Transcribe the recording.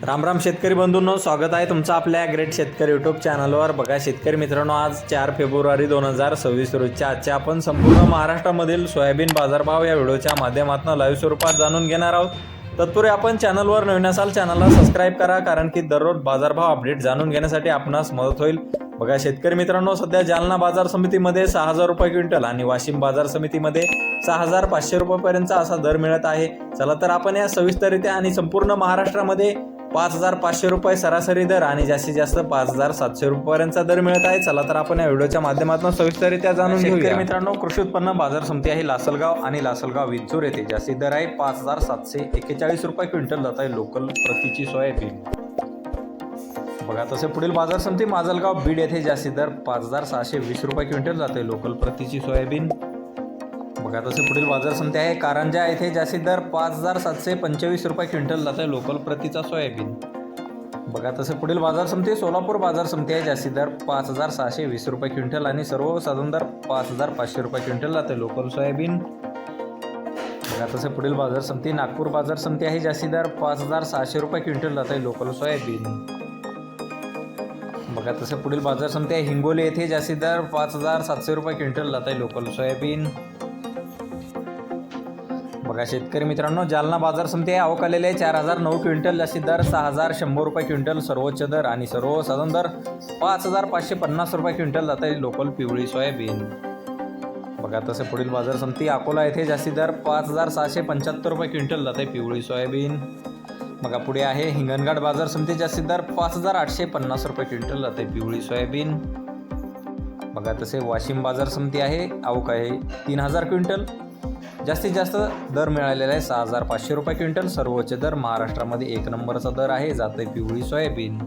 राम राम शेतकरी बंधूंनो स्वागत आहे तुमचं आपल्या ग्रेट शेतकरी यूट्यूब चॅनलवर बघा शेतकरी मित्रांनो आज चार फेब्रुवारी दोन हजार सव्वीस रोजच्या आजच्या आपण संपूर्ण महाराष्ट्रामधील सोयाबीन बाजारभाव या व्हिडिओच्या माध्यमातून लाईव्ह स्वरूपात जाणून घेणार आहोत. तत्पूर्वी आपण चॅनलवर नवीन असाल चॅनलला सबस्क्राईब करा कारण की दररोज बाजारभाव अपडेट जाणून घेण्यासाठी आपणास मदत होईल. बघा शेतकरी मित्रांनो सध्या जालना बाजार समितीमध्ये सहा हजार रुपये क्विंटल आणि वाशिम बाजार समितीमध्ये सहा हजार पाचशे रुपयेपर्यंतचा असा दर मिळत आहे. चला तर आपण या सविस्तरित्या आणि संपूर्ण महाराष्ट्रामध्ये पाच हजार पाचशे रुपये सरासरी दर आणि जास्तीत जास्त पाच हजार सातशे रुपयापर्यंतचा दर मिळत आहे. चला तर आपण या व्हिडिओच्या माध्यमातून सविस्तररित्या जाणून घेऊया. मित्रांनो कृषी उत्पन्न बाजार समिती आहे लासलगाव आणि लासलगाव विंचूर येथे जास्तीत दर आहे पाच हजार सातशे एक्केचाळीस रुपये क्विंटल जात आहे लोकल प्रतीची सोयाबीन. बघा तसे पुढील बाजार समिती माजलगाव बीड येथे जास्तीत दर पाच हजार सहाशे वीस रुपये क्विंटल जाते लोकल प्रतीची सोयाबीन. बघा तसे पुढील बाजार समिती आहे कारंजा येथे जास्तीत दर पाच हजार सातशे पंचवीस रुपये क्विंटल जात आहे लोकल प्रतीचा सोयाबीन. बघा तसे पुढील बाजार समिती सोलापूर बाजार समिती आहे जास्तीत दर पाच हजार सहाशे वीस रुपये क्विंटल आणि सर्वसाधारण दर पाच हजार पाचशे रुपये क्विंटल जाते लोकल सोयाबीन. बघा तसे पुढील बाजार समिती नागपूर बाजार समिती आहे जास्तीत दर पाच हजार सहाशे रुपये क्विंटल जात आहे लोकल सोयाबीन. बघा तसे पुढील बाजार समिती आहे हिंगोली येथे जास्तीत दर पाच हजार सातशे रुपये क्विंटल जात आहे लोकल सोयाबीन. बघा शेतकरी मित्रांनो जालना बाजार समिती आहे आवक आलेले आहे. चार हजार नऊ क्विंटल जास्तीत दर सहा हजार शंभर रुपये क्विंटल सर्वोच्च दर आणि सर्वसाधारण दर पाच हजार पाचशे पन्नास रुपये क्विंटल जात आहे लोकल पिवळी सोयाबीन. बघा तसे पुढील बाजार समिती अकोला येथे जास्तीत दर पाच हजार सहाशे पंच्याहत्तर रुपये क्विंटल जात आहे पिवळी सोयाबीन. बघा पुढे आहे हिंगणघाट बाजार समिती जास्तीत दर पाच हजार आठशे पन्नास रुपये क्विंटल जाते पिवळी सोयाबीन. बघा तसे वाशिम बाजार समिती आहे आवक आहे तीन हजार क्विंटल. जास्तीत जास्त दर मिळालेला आहे सहा हजार पाचशे रुपये क्विंटल. सर्वोच्च दर महाराष्ट्रामध्ये एक नंबरचा दर आहे. जाते पिवळी सोयाबीन.